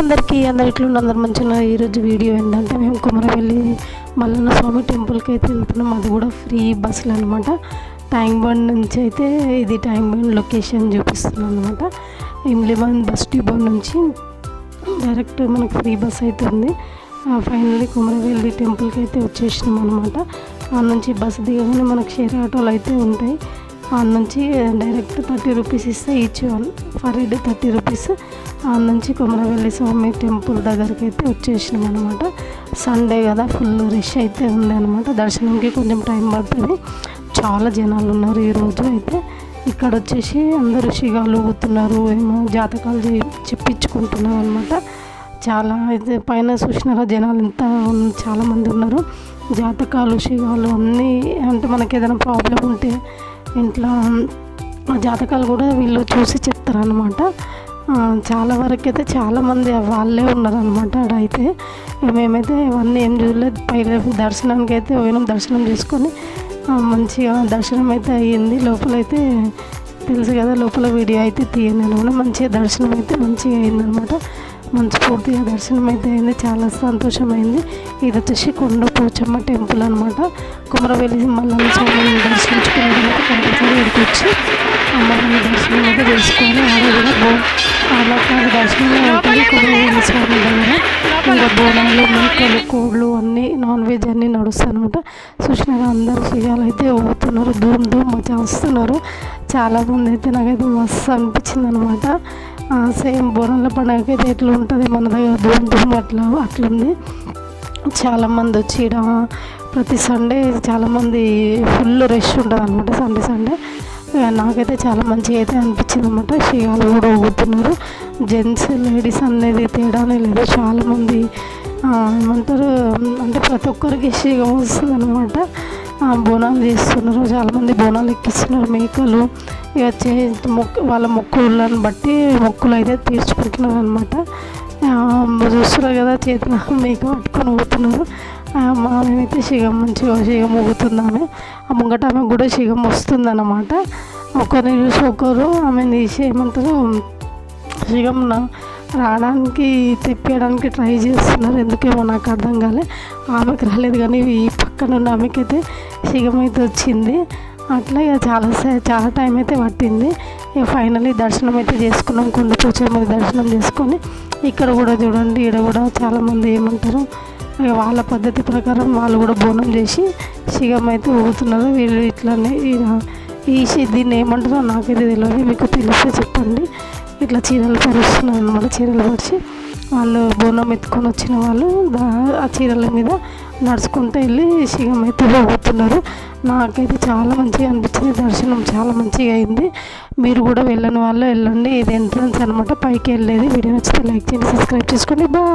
అందరికీ అందరు ఇట్లుండి అందరు మంచిగా ఈరోజు వీడియో ఏంటంటే మేము కుమరవెల్లి మల్లన్న స్వామి టెంపుల్కి అయితే వెళ్తున్నాం. అది కూడా ఫ్రీ బస్సులు అనమాట ట్యాంక్ బండ్ నుంచి అయితే ఇది ట్యాంక్ బండ్ లొకేషన్ చూపిస్తున్నాం అనమాట ఇమ్లిబాన్ బస్ డిపో నుంచి డైరెక్ట్ మనకు ఫ్రీ బస్ అయితే ఉంది. ఫైనల్లీ కుమరవెల్లి టెంపుల్కి అయితే వచ్చేసినాం అనమాట ఆ నుంచి బస్సు దిగగానే మనకు షేర్ ఆటోలు అయితే ఉంటాయి. ఆడ నుంచి డైరెక్ట్ థర్టీ రూపీస్ ఇస్తే each one for head thirty rupees. ఆడ నుంచి కుమరవెల్లి స్వామి టెంపుల్ దగ్గరికి అయితే వచ్చేసినాం అనమాట సండే కదా ఫుల్ రష్ అయితే ఉంది అనమాట దర్శనంకి కొంచెం టైం పడుతుంది. చాలా జనాలు ఉన్నారు ఈరోజు అయితే. ఇక్కడ వచ్చేసి అందరూ షిగాలు ఊగుతున్నారు ఏమో జాతకాలు చే- చెప్పించుకుంటున్నారు అనమాట చాలా అయితే పైన చూసినారా జనాలు ఎంత చాలామంది ఉన్నారు. జాతకాలు షిగాలు అన్నీ అంటే మనకి ఏదైనా ప్రాబ్లం ఉంటే ఇంట్లో ఆ జాతకాలు కూడా వీళ్ళు చూసి చెప్తారనమాట చాలా వరకు అయితే చాలామంది వాళ్ళే ఉన్నారనమాట ఆడైతే మేమైతే ఇవన్నీ ఏం చూడలేదు. పై దర్శనానికి అయితే పోయినాం దర్శనం చేసుకొని మంచిగా దర్శనం అయితే అయ్యింది. లోపలైతే తెలుసు కదా లోపల వీడియో అయితే తీయను అనమాట మంచిగా దర్శనం అయితే మంచిగా అయిందనమాట. మంచి పూర్తిగా దర్శనం అయితే అయింది. చాలా సంతోషమైంది. ఇది వచ్చేసి కొండ పోచమ్మ టెంపుల్ అనమాట. కుమరవెల్లి మల్లన్న స్వామిని దర్శించుకునే కంపల్సరీ ఇక్కడికి వచ్చి అమ్మవారిని దర్శనం అయితే చేసుకొని ఆడ కూడా బో ఆలకాల దర్శనం ఉంటుంది. కుమరవెల్లి స్వామి దగ్గర. ఇంకా బోనాలు మేకలు కోళ్ళు అన్నీ నాన్ వెజ్ అన్నీ నడుస్తాయి అనమాట చూసినాక అందరూ సిగాలు అయితే దూరం ధూమ్ వస్తున్నారు. చాలా చాలామంది అయితే నాకైతే మస్తు అనిపించింది అనమాట సేమ్ బోనాల పండుగకి అయితే ఎట్లా ఉంటుంది మన దగ్గర ధూమ్ ధూమ్ అట్లా అట్లుంది. చాలామంది వచ్చి ప్రతి సండే చాలామంది ఫుల్ రష్ ఉంటుంది అనమాట సండే. సండే నాకైతే చాలా మంచిగా అయితే అనిపించింది అనమాట షియాలు కూడా ఊగుతున్నారు. జెంట్స్ లేడీస్ అనేది తేడానే లేదు. చాలామంది ఏమంటారు అంటే ప్రతి ఒక్కరికి షిగం వస్తుంది అనమాట బోనాలు చేస్తున్నారు. చాలామంది బోనాలు ఎక్కిస్తున్నారు. మేకలు ఇక చే మొక్క వాళ్ళ మొక్కులను బట్టి మొక్కులు అయితే తీర్చుకుంటున్నారు అనమాట చూస్తున్నారు కదా చేతిలో మేక పట్టుకొని పోతున్నారు ఆ, మా ఆమెనైతే శిగం మంచిగా శిగం ఊగుతుంది ఆమె ఆ ముంగట ఆమె కూడా శిగం వస్తుందన్నమాట. ఒకరిని చూసి ఒకరు ఆమెను తీసి ఏమంటారు శిగం రావడానికి తెప్పియడానికి ట్రై చేస్తున్నారు. ఎందుకేమో నాకు అర్థం కాలే. ఆమెకు రాలేదు కానీ ఈ అక్కడ నుండి ఆమెకైతే అయితే వచ్చింది. అట్లా ఇక చాలా చాలా టైం అయితే పట్టింది. ఇక ఫైనలీ దర్శనం అయితే చేసుకున్నాం. కొండ పోచమ్మ దర్శనం చేసుకొని ఇక్కడ కూడా చూడండి ఇక్కడ కూడా చాలామంది ఏమంటారు ఇక వాళ్ళ పద్ధతి ప్రకారం వాళ్ళు కూడా బోనం చేసి శిగం అయితే ఊగుతున్నారు. వీళ్ళు ఇట్లానే ఈ- దీన్ని ఏమంటారో నాకైతే తెలియదు మీకు తెలిస్తే చెప్పండి. ఇట్లా చీరలు పరుస్తున్నారు అనమాట చీరలు పరిచి వాళ్ళు బోనం ఎత్తుకొని వచ్చిన వాళ్ళు ఆ చీరల మీద నడుచుకుంటూ వెళ్ళి శివం అయితే పోతున్నారు నాకైతే చాలా మంచిగా అనిపించింది. దర్శనం చాలా మంచిగా అయింది. మీరు కూడా వెళ్ళని వాళ్ళు వెళ్ళండి. ఇది ఎంట్రన్స్ అనమాట పైకి వెళ్ళేది. వీడియో నచ్చితే లైక్ చేయండి సబ్స్క్రైబ్ చేసుకోండి. బాయ్!